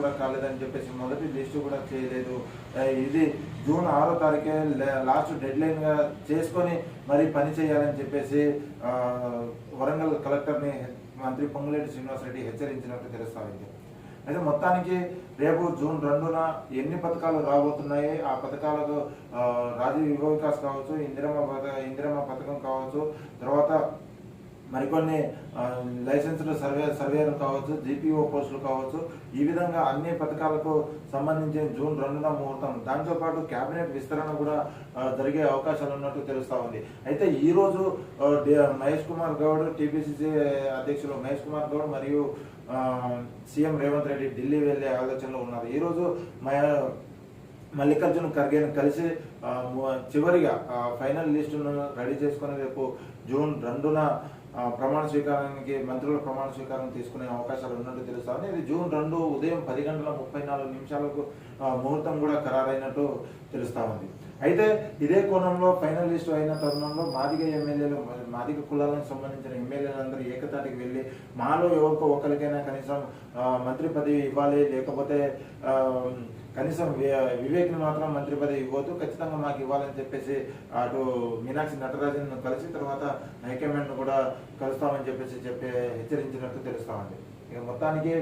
కూడా కాలేదని చెప్పేసి మొదటి లిస్టు కూడా చేయలేదు. ఇది జూన్ ఆరో తారీఖే లాస్ట్ డెడ్ లైన్గా చేసుకొని మరి పని చేయాలని చెప్పేసి వరంగల్ కలెక్టర్ని మంత్రి పొంగులేటి శ్రీనివాసరెడ్డి హెచ్చరించినట్టు తెలుస్తామండి అయితే మొత్తానికి రేపు జూన్ రెండున ఎన్ని పథకాలు రాబోతున్నాయి? ఆ పథకాలకు రాజీవ్ యువ వికాస్ కావచ్చు ఇందిరమ్మ పథ ఇందిరమ్మ పథకం కావచ్చు తర్వాత మరికొన్ని ఆ, లైసెన్స్డ్ సర్వే సర్వేలు కావచ్చు జీపీఓ పోస్టులు కావచ్చు ఈ విధంగా అన్ని పథకాలకు సంబంధించిన జూన్ రెండున ముహూర్తం. దాంతోపాటు కేబినెట్ విస్తరణ కూడా జరిగే అవకాశాలు ఉన్నట్టు తెలుస్తూ ఉంది. అయితే ఈరోజు మహేష్ కుమార్ గౌడ్ టీపీసీసీ అధ్యక్షులు మహేష్ కుమార్ గౌడ్ మరియు సీఎం రేవంత్ రెడ్డి ఢిల్లీ వెళ్ళే ఆలోచనలో ఉన్నారు. ఈరోజు మహే మల్లికార్జున ఖర్గేని కలిసి చివరిగా ఫైనల్ లిస్టును రెడీ చేసుకుని రేపు జూన్ రెండున ప్రమాణ స్వీకారానికి మంత్రుల ప్రమాణ స్వీకారం తీసుకునే అవకాశాలు ఉన్నట్టు తెలుస్తా ఉంది. ఇది జూన్ రెండు ఉదయం పది గంటల ముప్పై నాలుగు నిమిషాలకు ముహూర్తం కూడా ఖరారైనట్టు తెలుస్తా ఉంది. అయితే ఇదే కోణంలో ఫైనలిస్ట్ అయిన తరుణంలో మాదిగ ఎమ్మెల్యేలు మాదిగ కులాలకు సంబంధించిన ఎమ్మెల్యేలందరూ ఏకతాటికి వెళ్ళి మాలో ఎవరికో ఒకరికైనా కనీసం మంత్రి పదవి ఇవ్వాలి లేకపోతే ఆ, కనీసం వి- వివేక్ని మాత్రం మంత్రి పదవి ఇవ్వద్దు ఖచ్చితంగా మాకు ఇవ్వాలని చెప్పేసి అటు మీనాక్షి నటరాజన్ కలిసి తర్వాత హైకమాండ్ కూడా కలుస్తామని చెప్పేసి చెప్పే హెచ్చరించినట్టు తెలుస్తా ఉంది. ఇక మొత్తానికి